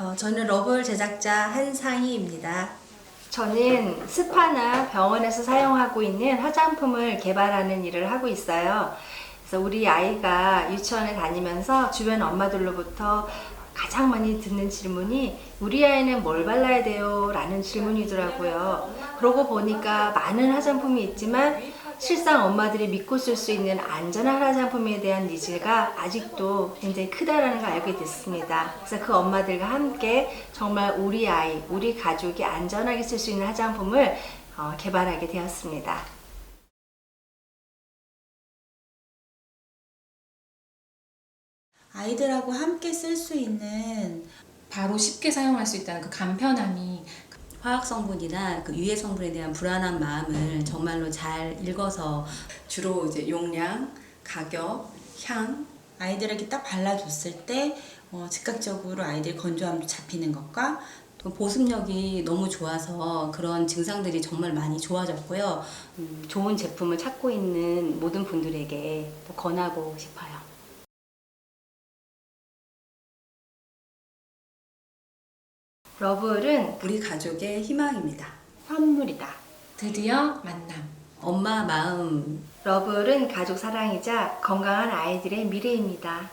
어, 저는 러블 제작자 한상희입니다. 저는 스파나 병원에서 사용하고 있는 화장품을 개발하는 일을 하고 있어요. 그래서 우리 아이가 유치원에 다니면서 주변 엄마들로부터 가장 많이 듣는 질문이 우리 아이는 뭘 발라야 돼요? 라는 질문이더라고요. 그러고 보니까 많은 화장품이 있지만 실상 엄마들이 믿고 쓸 수 있는 안전한 화장품에 대한 니즈가 아직도 굉장히 크다라는 걸 알게 됐습니다. 그래서 그 엄마들과 함께 정말 우리 아이, 우리 가족이 안전하게 쓸 수 있는 화장품을 어, 개발하게 되었습니다. 아이들하고 함께 쓸 수 있는 바로 쉽게 사용할 수 있다는 그 간편함이 화학 성분이나 그 유해 성분에 대한 불안한 마음을 정말로 잘 읽어서 주로 이제 용량, 가격, 향, 아이들에게 딱 발라줬을 때 어, 즉각적으로 아이들 건조함도 잡히는 것과 또 보습력이 너무 좋아서 그런 증상들이 정말 많이 좋아졌고요. 음, 좋은 제품을 찾고 있는 모든 분들에게 또 권하고 싶어요. 러블은 우리 가족의 희망입니다. 선물이다. 드디어 만남. 엄마 마음 러블은 가족 사랑이자 건강한 아이들의 미래입니다.